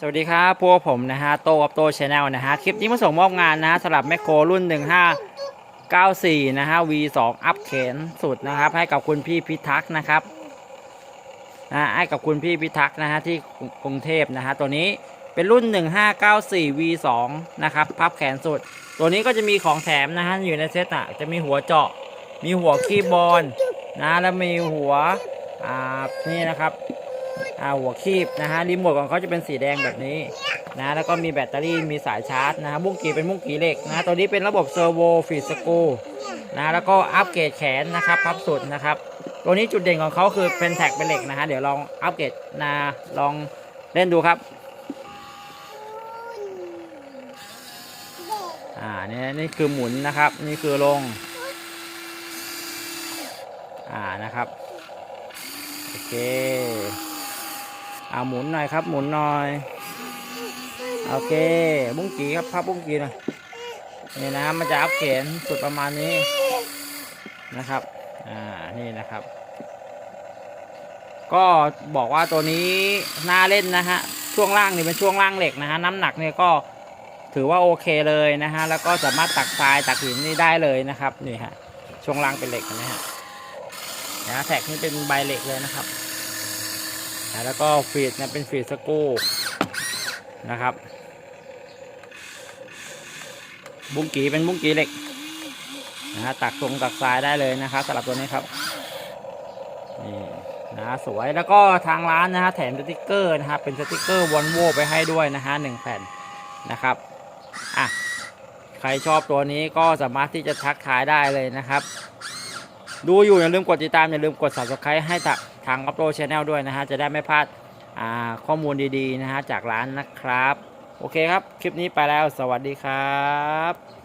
สวัสดีครับพวกผมนะฮะโตกับโตชาแนลนะฮะคลิปนี้มาส่งมอบงานนะฮะสำหรับแมคโครรุ่น 1594 นะฮะ V2 อัพเขนสุดนะครับ ให้กับคุณพี่พิทักษ์นะครับนะให้กับคุณพี่พิทักษ์นะฮะที่กรุงเทพนะฮะตัวนี้เป็นรุ่น 1594 V2 นะครับพับแขนสุด ตัวนี้ก็จะมีของแถมนะฮะอยู่ในเซตอะจะมีหัวเจาะ มีหัวคีย์บอลนะแล้วมีหัวอ่านี่นะครับ อ่าหัวคีบนะฮะรีโมทของเขาจะเป็นสีแดงแบบนี้นะแล้วก็มีแบตเตอรี่มีสายชาร์จนะฮะบุ้งกีเป็นบุ้งกีเหล็กนะตัวนี้เป็นระบบเซอร์โวฟีดสกูนะแล้วก็อัปเกรดแขนนะครับพับสุดนะครับตัวนี้จุดเด่นของเขาคือเป็นแท็กเป็นเหล็กนะฮะเดี๋ยวลองอัปเกรดนะลองเล่นดูครับอ่านี่นี่คือหมุนนะครับนี่คือลงอ่านะครับโอเค เอาหมุนหน่อยครับ หมุนหน่อยโอเค บุ้งกีครับพับบุ้งกีหนะนี่นะมันจะอัพเขนสุดประมาณนี้นะครับอ่านี่นะครับ ก็บอกว่าตัวนี้น่าเล่นนะฮะช่วงล่างนี่เป็นช่วงล่างเหล็กนะฮะน้ำหนักเนี่ยก็ถือว่าโอเคเลยนะฮะแล้วก็สามารถตักทรายตักหินนี่ได้เลยนะครับนี่ฮะช่วงล่างเป็นเหล็กนะฮะนะแท็กนี่เป็นใบเหล็กเลยนะครับ นะแล้วก็ฟีดนะเป็นฟีดสกูนะครับ บุ้งกีเป็นบุ้งกีเหล็กนะฮะตักทรงตักทรายได้เลยนะครับสำหรับตัวนี้ครับนี่นะสวยแล้วก็ทางร้านนะฮะแถมสติกเกอร์นะครับเป็นสติกเกอร์วอลโวไปให้ด้วยนะฮะหนึ่งแผ่นนะครับอะใครชอบตัวนี้ก็สามารถที่จะทักทายได้เลยนะครับ ดูอยู่อย่าลืมกดติดตามอย่าลืมกด subscribe ให้ทาง ทางอัปโหลดช anel ด้วยนะฮะ จะได้ไม่พลาดข้อมูลดีๆนะฮะ จากร้านนะครับ โอเคครับ คลิปนี้ไปแล้ว สวัสดีครับ